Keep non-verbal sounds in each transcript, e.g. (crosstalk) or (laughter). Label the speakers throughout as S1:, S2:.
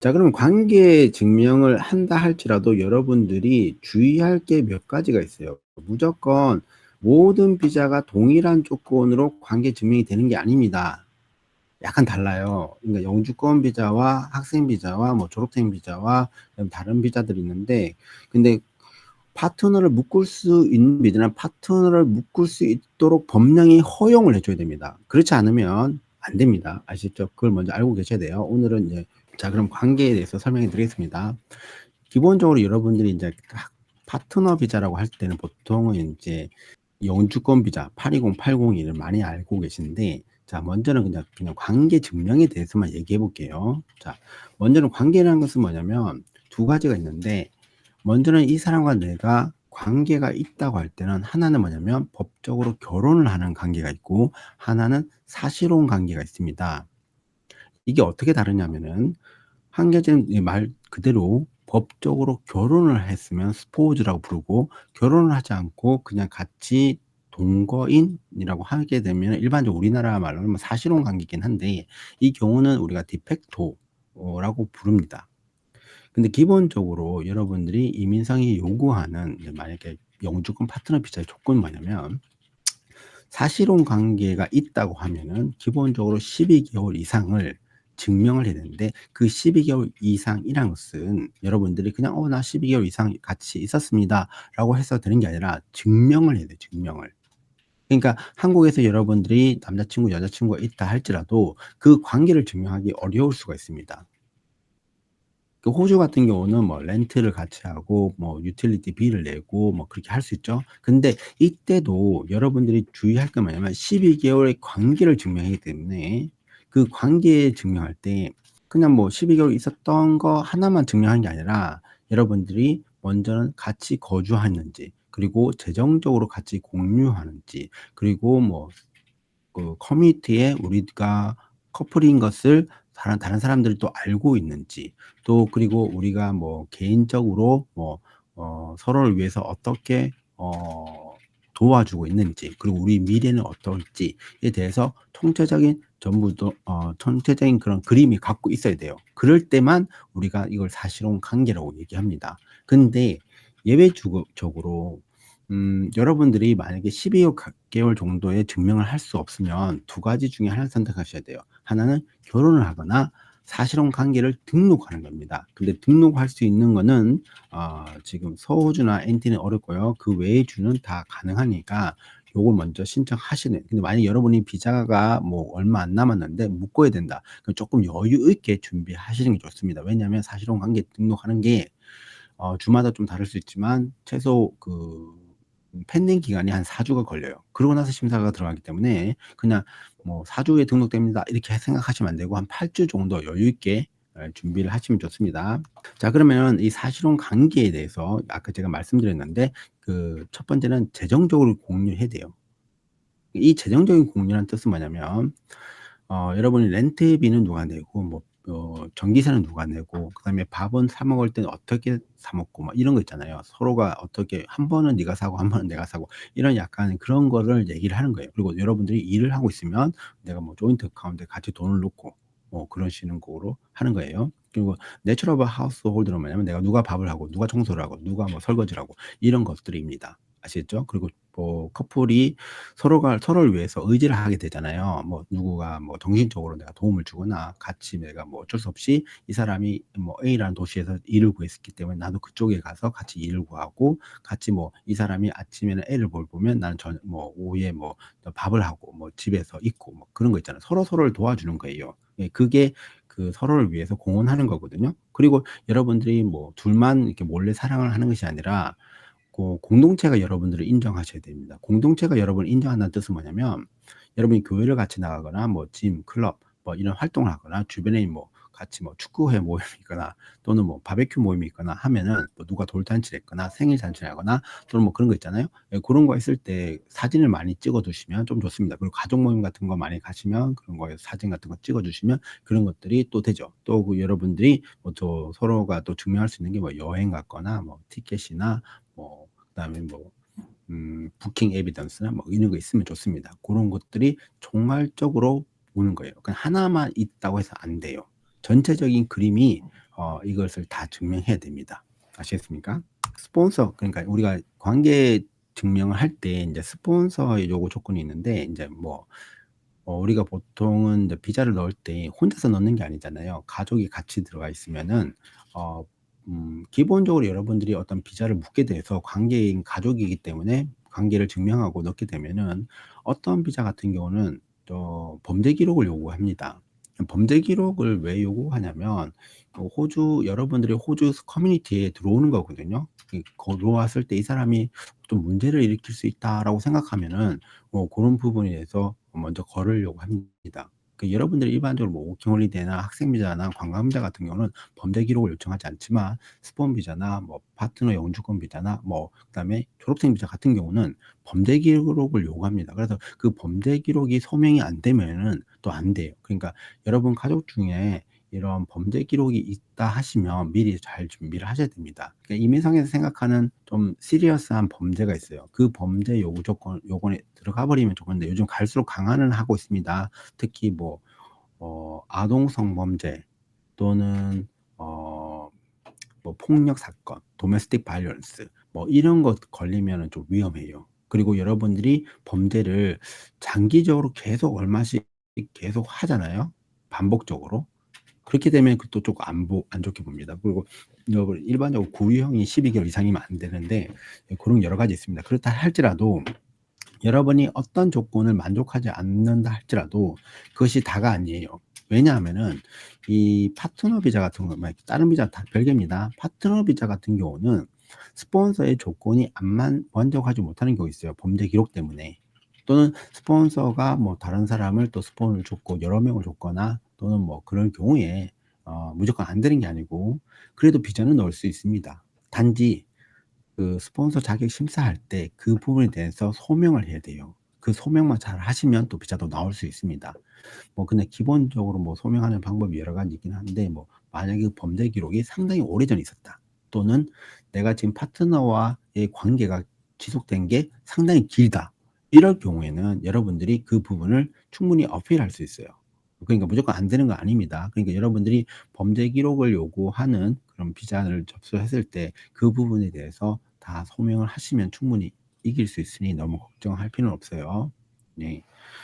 S1: 자 그러면 관계 증명을 한다 할지라도 여러분들이 주의할 게 몇 가지가 있어요. 무조건 모든 비자가 동일한 조건으로 관계 증명이 되는 게 아닙니다. 약간 달라요. 그러니까 영주권 비자와 학생 비자와 뭐 졸업생 비자와 다른 비자들이 있는데 근데 파트너를 묶을 수 있는 비자는 파트너를 묶을 수 있도록 법령이 허용을 해줘야 됩니다. 그렇지 않으면 안 됩니다. 아시죠? 그걸 먼저 알고 계셔야 돼요. 오늘은 이제 자 그럼 관계에 대해서 설명해 드리겠습니다. 기본적으로 여러분들이 이제 파트너 비자라고 할 때는 보통은 이제 영주권 비자 820, 802를 많이 알고 계신데 자 먼저는 그냥 그냥 관계 증명에 대해서만 얘기해 볼게요. 자 먼저는 관계라는 것은 뭐냐면 두 가지가 있는데 먼저는 이 사람과 내가 관계가 있다고 할 때는 하나는 뭐냐면 법적으로 결혼을 하는 관계가 있고 하나는 사실혼 관계가 있습니다. 이게 어떻게 다르냐면은 한 가지는 말 그대로 법적으로 결혼을 했으면 스포우즈라고 부르고 결혼을 하지 않고 그냥 같이 동거인이라고 하게 되면 일반적으로 우리나라 말로는 뭐 사실혼 관계이긴 한데 이 경우는 우리가 디펙토라고 부릅니다. 근데 기본적으로 여러분들이 이민상이 요구하는 만약에 영주권 파트너 비자의 조건이 뭐냐면 사실혼 관계가 있다고 하면은 기본적으로 12개월 이상을 증명을 해야 되는데 그 12개월 이상이란 것은 여러분들이 그냥 어 나 12개월 이상 같이 있었습니다 라고 해서 되는 게 아니라 증명을 해야 돼요. 증명을. 그러니까 한국에서 여러분들이 남자친구, 여자친구가 있다 할지라도 그 관계를 증명하기 어려울 수가 있습니다. 그 호주 같은 경우는 뭐 렌트를 같이 하고 뭐 유틸리티 비를 내고 뭐 그렇게 할 수 있죠. 근데 이때도 여러분들이 주의할 게 뭐냐면 12개월의 관계를 증명하기 때문에 그 관계 증명할 때 그냥 뭐 12개월 있었던 거 하나만 증명하는 게 아니라 여러분들이 먼저는 같이 거주했는지 그리고 재정적으로 같이 공유하는지 그리고 뭐 그 커뮤니티에 우리가 커플인 것을 다른 다른 사람들이 또 알고 있는지 또 그리고 우리가 뭐 개인적으로 뭐 어 서로를 위해서 어떻게 어 도와주고 있는지 그리고 우리 미래는 어떨지에 대해서 총체적인 전부도 어 전체적인 그런 그림이 갖고 있어야 돼요. 그럴 때만 우리가 이걸 사실혼 관계라고 얘기합니다. 근데 예외적으로 음 여러분들이 만약에 12 개월 정도의 증명을 할 수 없으면 두 가지 중에 하나를 선택하셔야 돼요. 하나는 결혼을 하거나 사실혼 관계를 등록하는 겁니다. 근데 등록할 수 있는 거는 어 지금 서호주나 엔티는 어렵고요. 그 외의 주는 다 가능하니까 요걸 먼저 신청하시는 근데 만약에 여러분이 비자가 뭐 얼마 안 남았는데 묶어야 된다. 그럼 조금 여유 있게 준비하시는 게 좋습니다. 왜냐하면 사실혼 관계 등록하는 게 어 주마다 좀 다를 수 있지만 최소 그 펜딩 기간이 한 4주가 걸려요. 그러고 나서 심사가 들어가기 때문에 그냥 뭐 4주에 등록됩니다. 이렇게 생각하시면 안 되고 한 8주 정도 여유 있게 예 준비를 하시면 좋습니다. 자 그러면 이 사실혼 관계에 대해서 아까 제가 말씀드렸는데 그 첫 번째는 재정적으로 공유해야 돼요. 이 재정적인 공유라는 뜻은 뭐냐면 어 여러분이 렌트비는 누가 내고 뭐 어 전기세는 누가 내고 그다음에 밥은 사 먹을 때는 어떻게 사 먹고 막 이런 거 있잖아요. 서로가 어떻게 한 번은 네가 사고 한 번은 내가 사고 이런 약간 그런 거를 얘기를 하는 거예요. 그리고 여러분들이 일을 하고 있으면 내가 뭐 조인트 어카운트에 같이 돈을 넣고 뭐 그러시는 거로 하는 거예요. 그리고 내추럴 하우스홀드는 뭐냐면 내가 누가 밥을 하고 누가 청소를 하고 누가 뭐 설거지를 하고 이런 것들입니다. 아시겠죠? 그리고 뭐 커플이 서로가 서로를 위해서 의지를 하게 되잖아요. 뭐 누구가 뭐 정신적으로 내가 도움을 주거나 같이 내가 뭐 어쩔 수 없이 이 사람이 뭐 A라는 도시에서 일을 구했었기 때문에 나도 그쪽에 가서 같이 일을 구하고 같이 뭐 이 사람이 아침에는 애를 볼 보면 나는 저뭐 오후에 뭐 밥을 하고 뭐 집에서 있고 뭐 그런 거 있잖아요. 서로 서로를 도와주는 거예요. 예 그게 그 서로를 위해서 공헌하는 거거든요. 그리고 여러분들이 뭐 둘만 이렇게 몰래 사랑을 하는 것이 아니라 고 공동체가 여러분들을 인정하셔야 됩니다. 공동체가 여러분을 인정한다는 뜻은 뭐냐면 여러분이 교회를 같이 나가거나 뭐 짐, 클럽 뭐 이런 활동을 하거나 주변에 뭐 같이 뭐 축구회 모임이 있거나 또는 뭐 바베큐 모임이 있거나 하면은 뭐 누가 돌잔치를 했거나 생일 잔치를 하거나 또는 뭐 그런 거 있잖아요. 예 고런 거 있을 때 사진을 많이 찍어 두시면 좀 좋습니다. 그리고 가족 모임 같은 거 많이 가시면 그런 거에 사진 같은 거 찍어 주시면 그런 것들이 또 되죠. 또 그 여러분들이 뭐또 서로가 또 증명할 수 있는 게 뭐 여행 갔거나 뭐 티켓이나 뭐 그다음에 뭐 음 부킹 에비던스나 뭐 이런 거 있으면 좋습니다. 고런 것들이 종말적으로 오는 거예요. 그냥 하나만 있다고 해서 안 돼요. 전체적인 그림이 어 이것을 다 증명해야 됩니다. 아시겠습니까? 스폰서 그러니까 우리가 관계 증명을 할때 인제 스폰서의 요구 조건이 있는데 인제 뭐 어 우리가 보통은 이제 비자를 넣을 때 혼자서 넣는 게 아니잖아요. 가족이 같이 들어가 있으면은 어 음 기본적으로 여러분들이 어떤 비자를 묻게 돼서 관계인 가족이기 때문에 관계를 증명하고 넣게 되면은 어떤 비자 같은 경우는 또 범죄 기록을 요구합니다. 범죄 기록을 왜 요구하냐면 어 호주 여러분들이 호주 커뮤니티에 들어오는 거거든요. 이 들어왔을 때 '이 사람이 좀 문제를 일으킬 수 있다.'라고 생각하면은 뭐 고런 부분에 대해서 먼저 걸으려고 합니다. 그 여러분들이 일반적으로 뭐 워킹 홀리데이나 학생 비자나 관광 비자 같은 경우는 범죄 기록을 요청하지 않지만 스폰 비자나 뭐 파트너 영주권 비자나 뭐 그다음에 졸업생 비자 같은 경우는 범죄 기록을 요구합니다. 그래서 그 범죄 기록이 소명이 안 되면은 또 안 돼요. 그러니까 여러분 가족 중에 이런 범죄 기록이 있다 하시면 미리 잘 준비를 하셔야 됩니다. 그러니까 이민성에서 생각하는 좀 시리어스한 범죄가 있어요. 그 범죄 요구 조건 요건에 들어가 버리면 좋은데 요즘 갈수록 강화는 하고 있습니다. 특히 뭐 어 아동 성범죄 또는 어 뭐 폭력 사건, domestic violence 뭐 이런 것 걸리면은 좀 위험해요. 그리고 여러분들이 범죄를 장기적으로 계속 얼마씩 계속 하잖아요, 반복적으로. 그렇게 되면 그것도 쪼끔 안보 안 좋게 봅니다. 그리고 일반적으로 구유형이 12 개월 이상이면 안 되는데 예 고런 여러 가지 있습니다. 그렇다 할지라도 여러분이 어떤 조건을 만족하지 않는다 할지라도 그것이 다가 아니에요. 왜냐하면은 이 파트너 비자 같은 거막 다른 비자 다 별개입니다. 파트너 비자 같은 경우는 스폰서의 조건이 안만 만족하지 못하는 경우가 있어요, 범죄 기록 때문에. 또는 스폰서가 뭐 다른 사람을 또 스폰을 줬고 여러 명을 줬거나 또는 뭐 그럴 경우에 어 무조건 안 되는 게 아니고 그래도 비자는 넣을 수 있습니다. 단지 그 스폰서 자격 심사할 때 그 부분에 대해서 소명을 해야 돼요. 그 소명만 잘 하시면 또 비자도 나올 수 있습니다. 뭐 근데 기본적으로 뭐 소명하는 방법이 여러 가지 있긴 한데 뭐 만약에 그 범죄 기록이 상당히 오래전에 있었다. 또는 내가 지금 파트너와의 관계가 지속된 게 상당히 길다. 이럴 경우에는 여러분들이 그 부분을 충분히 어필할 수 있어요. 그러니까 무조건 안 되는 거 아닙니다. 그러니까 여러분들이 범죄 기록을 요구하는 그런 비자를 접수했을 때 그 부분에 대해서 다 소명을 하시면 충분히 이길 수 있으니 너무 걱정할 필요는 없어요. 네.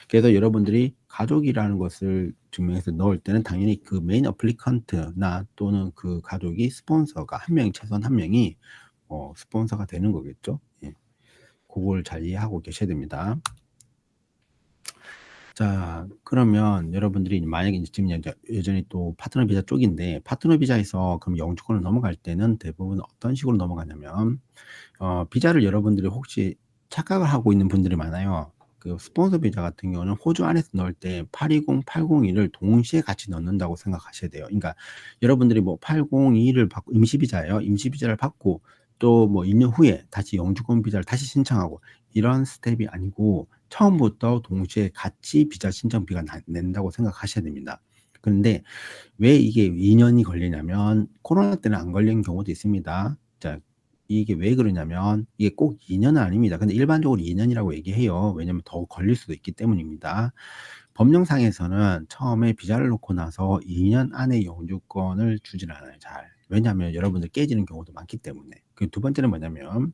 S1: 그래서 여러분들이 가족이라는 것을 증명해서 넣을 때는 당연히 그 메인 어플리컨트나 또는 그 가족이 스폰서가 1 명이 최소한 1 명이 어 스폰서가 되는 거겠죠. 예. 고걸 잘 이해하고 계셔야 됩니다. 자 그러면 여러분들이 만약에 인제 지금 여자 여전히 또 파트너 비자 쪽인데 파트너 비자에서 그럼 영주권으로 넘어갈 때는 대부분 어떤 식으로 넘어가냐면 어 비자를 여러분들이 혹시 착각을 하고 있는 분들이 많아요. 그 스폰서 비자 같은 경우는 호주 안에서 넣을 때 820, 802를 동시에 같이 넣는다고 생각하셔야 돼요. 그러니까 여러분들이 뭐 802를 받고 임시 비자예요. 임시 비자를 받고 또 뭐 2년 후에 다시 영주권 비자를 다시 신청하고 이런 스텝이 아니고 처음부터 동시에 같이 비자 신청비가 나 낸다고 생각하셔야 됩니다. 그런데 왜 이게 2 년이 걸리냐면 코로나 때는 안 걸린 경우도 있습니다. 자 이게 왜 그러냐면 이게 꼭 2 년은 아닙니다. 근데 일반적으로 2 년이라고 얘기해요. 왜냐면 더 걸릴 수도 있기 때문입니다. 법령상에서는 처음에 비자를 놓고 나서 2년 안에 영주권을 주질 않아요 잘. 왜냐하면 여러분들 깨지는 경우도 많기 때문에. 그 두 번째는 뭐냐면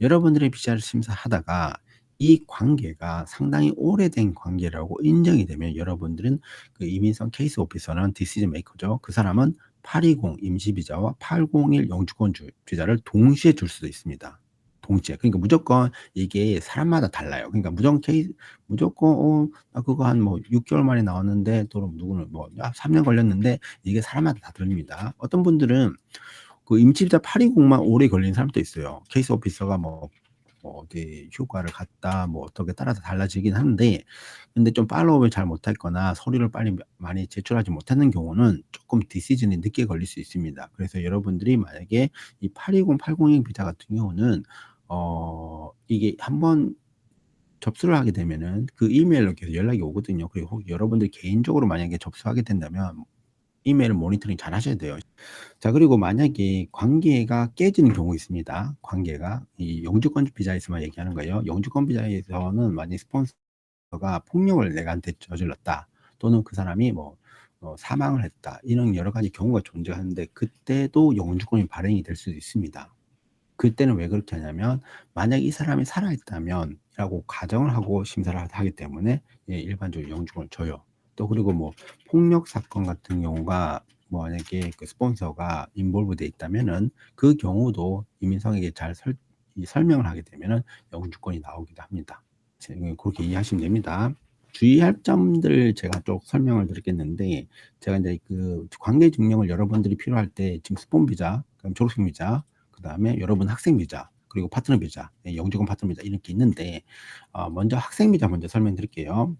S1: 여러분들의 비자를 심사하다가 이 관계가 상당히 오래된 관계라고 인정이 되면 여러분들은 그 이민성 케이스 오피서는 디시전 메이커죠. 그 사람은 820 임시 비자와 801 영주권 주 비자를 동시에 줄 수도 있습니다. 동시에. 그러니까 무조건 이게 사람마다 달라요. 그러니까 무조건 케이 무조건 어 나 그거 한 뭐 6 개월 만에 나왔는데 또 누구는 뭐 야 3년 걸렸는데 이게 사람마다 다 틀립니다. 어떤 분들은 그 임시 비자 820만 오래 걸리는 사람도 있어요. 케이스 오피서가 뭐 뭐 어디 휴가를 갔다 뭐 어떻게 따라서 달라지긴 하는데 근데 좀 팔로우를 잘 못했거나 서류를 빨리 많이 제출하지 못하는 경우는 쪼끔 디시전이 늦게 걸릴 수 있습니다. 그래서 여러분들이 만약에 이 820, 801 비자 같은 경우는 어 이게 한번 접수를 하게 되면은 그 이메일로 계속 연락이 오거든요. 그리고 혹 여러분들이 개인적으로 만약에 접수하게 된다면 이메일 모니터링 잘 하셔야 돼요. 자 그리고 만약에 관계가 깨지는 경우 있습니다. 관계가 이 영주권 비자에서만 얘기하는 거예요. 영주권 비자에서는 만약에 스폰서가 폭력을 내가한테 저질렀다. 또는 그 사람이 뭐 어 사망을 했다. 이런 여러 가지 경우가 존재하는데 그때도 영주권이 발행이 될 수도 있습니다. 그때는 왜 그렇게 하냐면 만약 이 사람이 살아있다면 라고 가정을 하고 심사를 하기 때문에 예 일반적으로 영주권을 줘요. 또 그리고 뭐 폭력 사건 같은 경우가 뭐 만약에 그 스폰서가 인볼브 돼 있다면은 그 경우도 이민성에게 잘설이 설명을 하게 되면은 영주권이 나오기도 합니다. 지금 그렇게 이해하시면 됩니다. 주의할 점들 제가 쭉 설명을 드리겠는데 제가 인제 그 관계 증명을 여러분들이 필요할 때 지금 스폰 비자, 그다음 졸업생 비자, 그다음에 여러분 학생 비자, 그리고 파트너 비자, 예 영주권 파트너 비자 이렇게 있는데 어 먼저 학생 비자 먼저 설명드릴게요.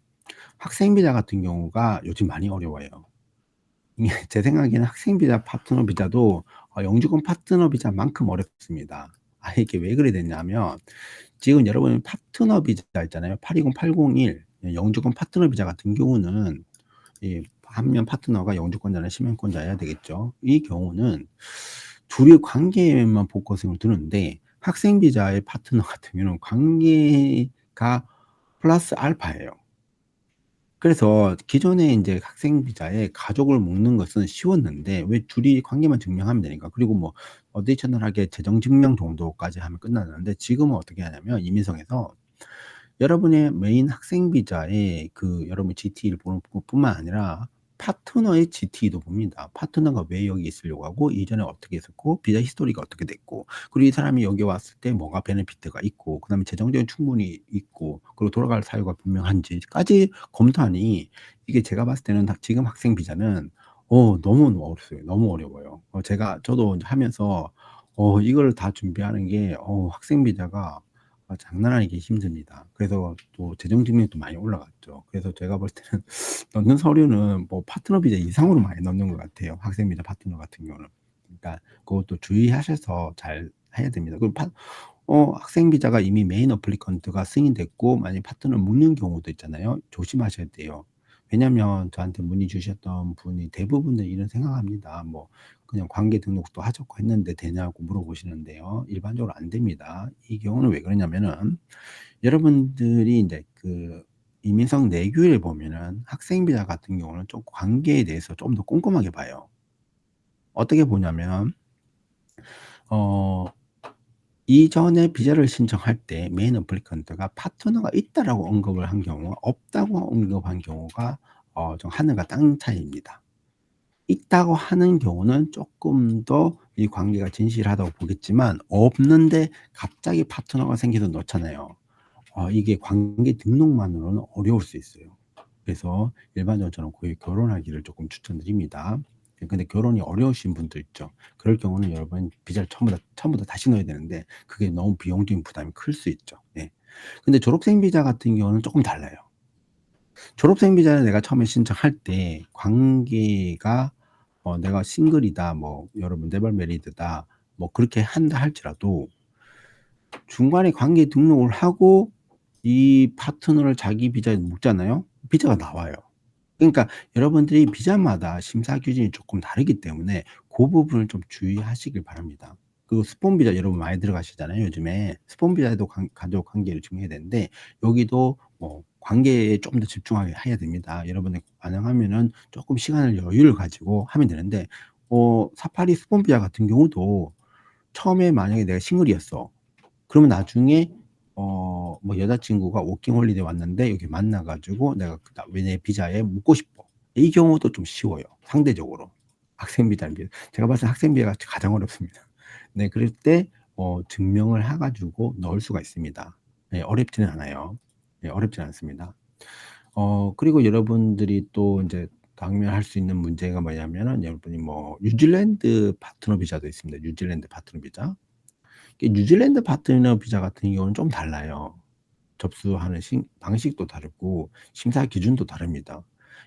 S1: 학생 비자 같은 경우가 요즘 많이 어려워요. 이게 (laughs) 제 생각에는 학생 비자, 파트너 비자도 어 영주권 파트너 비자만큼 어렵습니다. 아 이게 왜 그래 됐냐면 지금 여러분 파트너 비자 있잖아요. 820, 801예 영주권 파트너 비자 같은 경우는 이 한명 파트너가 영주권자나 시민권자여야 되겠죠. 이 경우는 둘이 관계에만 포커싱을 두는데 학생 비자의 파트너 같은 경우는 관계가 플러스 알파예요. 그래서 기존에 인제 학생 비자에 가족을 묶는 것은 쉬웠는데 왜 둘이 관계만 증명하면 되니까. 그리고 뭐 어디셔널하게 재정 증명 정도까지 하면 끝났는데 지금은 어떻게 하냐면 이민성에서 여러분의 메인 학생 비자에 그 여러분 GT를 보는 것뿐만 아니라 파트너의 GT도 봅니다. 파트너가 왜 여기 있으려고 하고 이전에 어떻게 했었고 비자 히스토리가 어떻게 됐고 그리고 이 사람이 여기 왔을 때 뭐가 베네피트가 있고 그다음에 재정적인 충분이 있고 그리고 돌아갈 사유가 분명한지까지 검토하니 이게 제가 봤을 때는 다 지금 학생 비자는 어 너무 어렵어요. 너무 어려워요. 어 제가 저도 하면서 어 이거를 다 준비하는 게 어 학생 비자가 아 장난 아니게 힘듭니다. 그래서 또 재정 증명도 많이 올라갔죠. 그래서 제가 볼 때는 (laughs) 넣는 서류는 뭐 파트너 비자 이상으로 많이 넣는 것 같아요. 학생 비자 파트너 같은 경우는. 그러니까 그것도 주의하셔서 잘 해야 됩니다. 그리고 파어 학생 비자가 이미 메인 어플리컨트가 승인됐고 만약에 파트너를 묶는 경우도 있잖아요. 조심하셔야 돼요. 왜냐면 저한테 문의 주셨던 분이 대부분은 이런 생각합니다. 뭐 그냥 관계 등록도 하셨고 했는데 되냐고 물어보시는데요. 일반적으로 안 됩니다. 이 경우는 왜 그러냐면은 여러분들이 인제 그 이민성 내규에 보면은 학생 비자 같은 경우는 좀 관계에 대해서 좀 더 꼼꼼하게 봐요. 어떻게 보냐면 어 이전에 비자를 신청할 때 메인 어플리컨트가 파트너가 있다라고 언급을 한 경우와 없다고 언급한 경우가 어 좀 하늘과 땅 차이입니다. 있다고 하는 경우는 쪼끔 더이 관계가 진실하다고 보겠지만 없는데 갑자기 파트너가 생겨서 넣잖아요. 어 이게 관계 등록만으로는 어려울 수 있어요. 그래서 일반적으로 저는 거의 결혼하기를 쪼끔 추천드립니다. 예 근데 결혼이 어려우신 분들 있죠. 그럴 경우는 여러분 비자를 처음부터 처음부터 다시 넣어야 되는데 그게 너무 비용적인 부담이 클 수 있죠. 예. 근데 졸업생 비자 같은 경우는 쪼끔 달라요. 졸업생 비자를 내가 처음에 신청할 때 관계가 어 내가 싱글이다 뭐 여러분 네버 매리드다 뭐 그렇게 한다 할지라도 중간에 관계 등록을 하고 이 파트너를 자기 비자에 묶잖아요. 비자가 나와요. 그러니까 여러분들이 비자마다 심사 기준이 쪼끔 다르기 때문에 고 부분을 좀 주의하시길 바랍니다. 그리고 스폰 비자 여러분 많이 들어가시잖아요 요즘에. 스폰 비자에도 관 가족 관계를 증명해야 되는데 여기도 뭐 관계에 좀 더 집중하게 해야 됩니다. 여러분이 가능하면은 쪼끔 시간을 여유를 가지고 하면 되는데 어 사파리 스폰 비자 같은 경우도 처음에 만약에 내가 싱글이었어. 그러면 나중에 어 뭐 여자친구가 워킹 홀리데이 왔는데 여기 만나 가지고 내가 그나왜내 비자에 묻고 싶어. 이 경우도 좀 쉬워요 상대적으로. 학생 비자에 비해. 제가 봤을 때 학생 비자가 가장 어렵습니다. (laughs) 네 그럴 때 어 증명을 해 가지고 넣을 수가 있습니다. 예 어렵지는 않아요. 예 어렵지는 않습니다. 어 그리고 여러분들이 또 인제 당면할 수 있는 문제가 뭐냐면은 여러분이 뭐 뉴질랜드 파트너 비자도 있습니다. 뉴질랜드 파트너 비자. 이 뉴질랜드 파트너 비자 같은 경우는 좀 달라요. 접수하는 신 방식도 다르고 심사 기준도 다릅니다.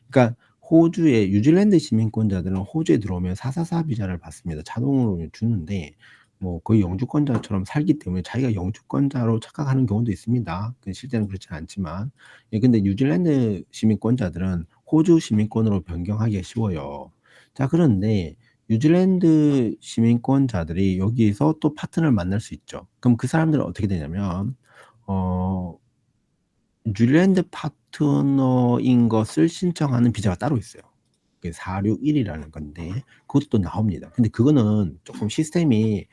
S1: 그러니까 호주의 뉴질랜드 시민권자들은 호주에 들어오면 444 비자를 받습니다. 자동으로 주는데 뭐 거의 영주권자처럼 살기 때문에 자기가 영주권자로 착각하는 경우도 있습니다. 그 실제는 그렇지는 않지만. 예 근데 뉴질랜드 시민권자들은 호주 시민권으로 변경하기가 쉬워요. 자 그런데 뉴질랜드 시민권자들이 여기서 또 파트너를 만날 수 있죠. 그럼 그 사람들은 어떻게 되냐면 어 뉴질랜드 파트너인 것을 신청하는 비자가 따로 있어요. 그 461이라는 건데 그것도 나옵니다. 근데 그거는 조금 시스템이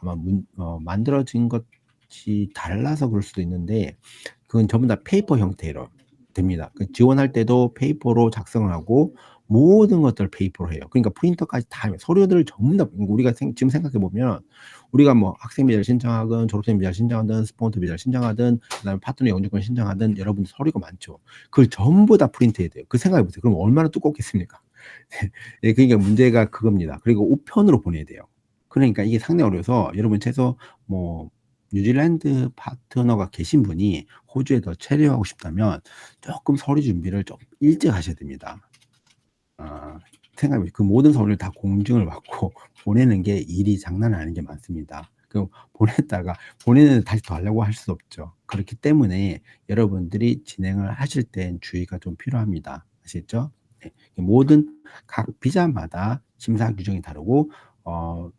S1: 아마 문, 어, 만들어진 것이 달라서 그럴 수도 있는데 그건 전부 다 페이퍼 형태로 됩니다. 그 지원할 때도 페이퍼로 작성을 하고 모든 것들을 페이퍼로 해요. 그러니까 프린터까지 다 서류들을 전부 다 우리가 생, 지금 생각해 보면 우리가 뭐 학생 비자를 신청하든 졸업생 비자를 신청하든 스폰서 비자를 신청하든 그다음에 파트너 영주권 신청하든 여러분들 서류가 많죠. 그걸 전부 다 프린트해야 돼요. 그 생각해 보세요. 그럼 얼마나 두껍겠습니까? (laughs) 예, 그러니까 문제가 그겁니다. 그리고 우편으로 보내야 돼요. 그러니까 이게 상당히 어려워서 여러분 최소 뭐 뉴질랜드 파트너가 계신 분이 호주에 더 체류하고 싶다면 조금 서류 준비를 좀 일찍 하셔야 됩니다. 아, 생각해 그 모든 서류를 다 공증을 받고 (laughs) 보내는 게 일이 장난 아닌 게 많습니다. 그 보냈다가 보내는 다시 더 하려고 할 수 없죠. 그렇기 때문에 여러분들이 진행을 하실 땐 주의가 좀 필요합니다. 아시겠죠? 네. 모든 각 비자마다 심사 규정이 다르고 어,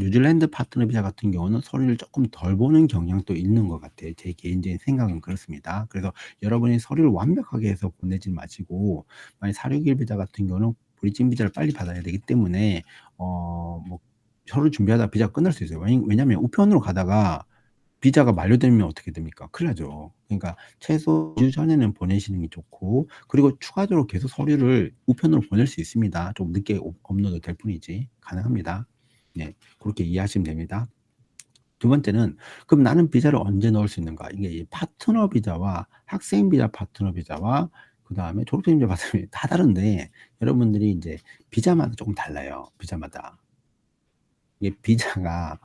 S1: 뉴질랜드 파트너 비자 같은 경우는 서류를 조금 덜 보는 경향도 있는 것 같아요. 제 개인적인 생각은 그렇습니다. 그래서 여러분이 서류를 완벽하게 해서 보내지 마시고 만약 461 비자 같은 경우는 브리징 비자를 빨리 받아야 되기 때문에 어 뭐 서류 준비하다 비자 끝날 수 있어요. 왜냐하면 우편으로 가다가 비자가 만료되면 어떻게 됩니까? 큰일 나죠. 그러니까 최소 2주 전에는 보내시는 게 좋고 그리고 추가적으로 계속 서류를 우편으로 보낼 수 있습니다. 좀 늦게 업로드 될 뿐이지 가능합니다. 네, 그렇게 이해하시면 됩니다. 두 번째는 그럼 나는 비자를 언제 넣을 수 있는가? 이게 파트너 비자와 학생 비자 파트너 비자와 그 다음에 졸업생 비자 파트너 다 다른데 여러분들이 이제 비자마다 조금 달라요. 비자마다. 이게 비자가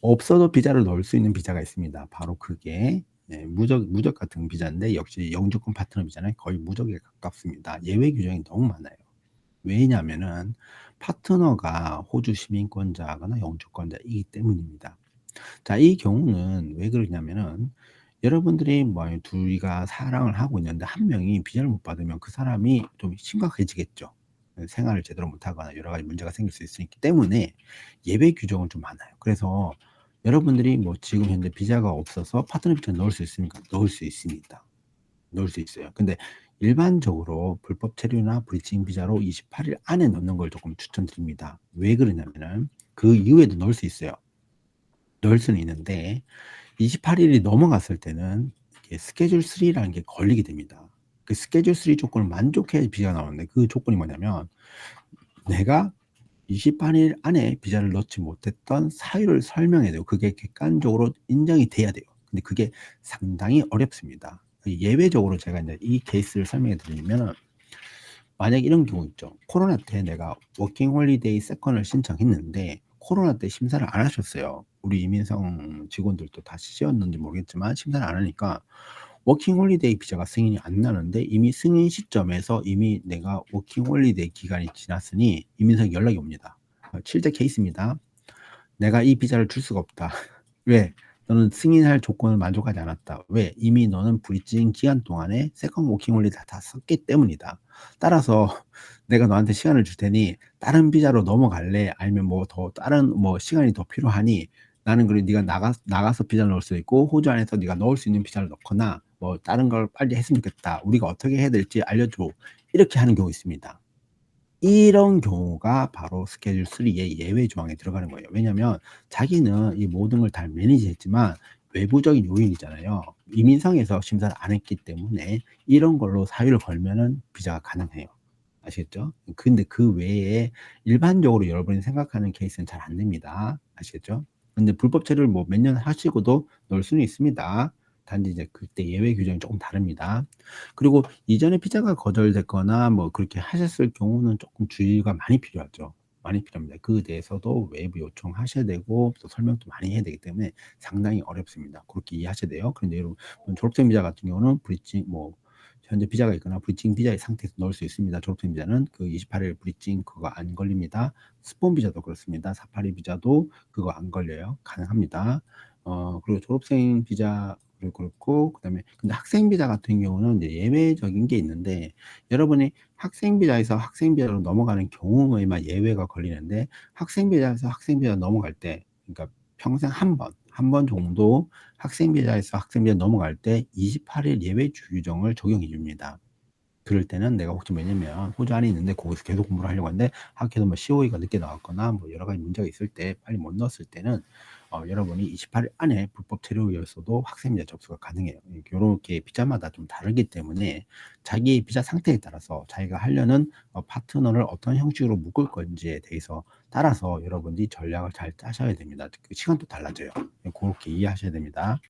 S1: 없어도 비자를 넣을 수 있는 비자가 있습니다. 바로 그게 네, 무적 무적 같은 비자인데 역시 영주권 파트너 비자는 거의 무적에 가깝습니다. 예외 규정이 너무 많아요. 왜냐면은 파트너가 호주 시민권자거나 영주권자이기 때문입니다. 자, 이 경우는 왜 그러냐면은 여러분들이 뭐 둘이가 사랑을 하고 있는데 한 명이 비자를 못 받으면 그 사람이 좀 심각해지겠죠. 생활을 제대로 못하거나 여러 가지 문제가 생길 수 있기 때문에 예외 규정은 좀 많아요. 그래서 여러분들이 뭐 지금 현재 비자가 없어서 파트너 비자 넣을 수 있습니까? 넣을 수 있습니다. 넣을 수 있어요. 근데 일반적으로 불법 체류나 브리칭 비자로 28일 안에 넣는 걸 조금 추천드립니다. 왜 그러냐면은 그 이후에도 넣을 수 있어요. 넣을 수는 있는데 28일이 넘어갔을 때는 스케줄 3라는 게 걸리게 됩니다. 그 스케줄 3 조건을 만족해야 비자가 나오는데 그 조건이 뭐냐면 내가 28일 안에 비자를 넣지 못했던 사유를 설명해야 돼요. 그게 객관적으로 인정이 돼야 돼요. 근데 그게 상당히 어렵습니다. 예외적으로 제가 이제 이 케이스를 설명해 드리면 만약 이런 경우 있죠. 코로나 때 내가 워킹 홀리데이 세컨을 신청했는데 코로나 때 심사를 안 하셨어요. 우리 이민성 직원들도 다 시였는지 모르겠지만 심사를 안 하니까 워킹 홀리데이 비자가 승인이 안 나는데 이미 승인 시점에서 이미 내가 워킹 홀리데이 기간이 지났으니 이민성이 연락이 옵니다. 실제 케이스입니다. 내가 이 비자를 줄 수가 없다. (laughs) 왜? 너는 승인할 조건을 만족하지 않았다. 왜? 이미 너는 브리징 기간 동안에 세컨 워킹 홀리 다, 다 썼기 때문이다. 따라서 (laughs) 내가 너한테 시간을 줄 테니 다른 비자로 넘어갈래? 아니면 뭐 더 다른 뭐 시간이 더 필요하니 나는 그래 네가 나가 나가서 비자를 넣을 수 있고 호주 안에서 네가 넣을 수 있는 비자를 넣거나 뭐 다른 걸 빨리 했으면 좋겠다. 우리가 어떻게 해야 될지 알려줘. 이렇게 하는 경우 있습니다. 이런 경우가 바로 스케줄 3의 예외 조항에 들어가는 거예요. 왜냐하면 자기는 이 모든 걸 다 매니지했지만 외부적인 요인이잖아요. 이민성에서 심사를 안 했기 때문에 이런 걸로 사유를 걸면은 비자가 가능해요. 아시겠죠? 근데 그 외에 일반적으로 여러분이 생각하는 케이스는 잘 안 됩니다. 아시겠죠? 근데 불법 체류를 뭐 몇 년 하시고도 넣을 수는 있습니다. 단지 이제 그때 예외 규정이 조금 다릅니다. 그리고 이전에 피자가 거절됐거나 뭐 그렇게 하셨을 경우는 조금 주의가 많이 필요하죠. 많이 필요합니다. 그 대해서도 외부 요청하셔야 되고 또 설명도 많이 해야 되기 때문에 상당히 어렵습니다. 그렇게 이해하셔야 돼요. 그런데 여러분 졸업생 비자 같은 경우는 브리징 뭐 현재 비자가 있거나 브리징 비자의 상태에서 넣을 수 있습니다. 졸업생 비자는 그 28일 브리징 그거 안 걸립니다. 스폰 비자도 그렇습니다. 482 비자도 그거 안 걸려요. 가능합니다. 어 그리고 졸업생 비자 그렇고 그다음에 근데 학생 비자 같은 경우는 이제 예외적인 게 있는데 여러분이 학생 비자에서 학생 비자로 넘어가는 경우에만 예외가 걸리는데 학생 비자에서 학생 비자 넘어갈 때 그러니까 평생 한 번, 한 번 정도 학생 비자에서 학생 비자 넘어갈 때 28일 예외 규정을 적용해 줍니다. 그럴 때는 내가 혹시 왜냐면 호주 안에 있는데 거기서 계속 공부를 하려고 하는데 학교에서 뭐 COE가 늦게 나왔거나 뭐 여러 가지 문제가 있을 때 빨리 못 넣었을 때는 어, 여러분이 28일 안에 불법 체류였어도 학생비자 접수가 가능해요. 요렇게 비자마다 좀 다르기 때문에 자기 비자 상태에 따라서 자기가 하려는 어, 파트너를 어떤 형식으로 묶을 건지에 대해서 따라서 여러분들이 전략을 잘 짜셔야 됩니다. 그 시간도 달라져요. 그렇게 이해하셔야 됩니다.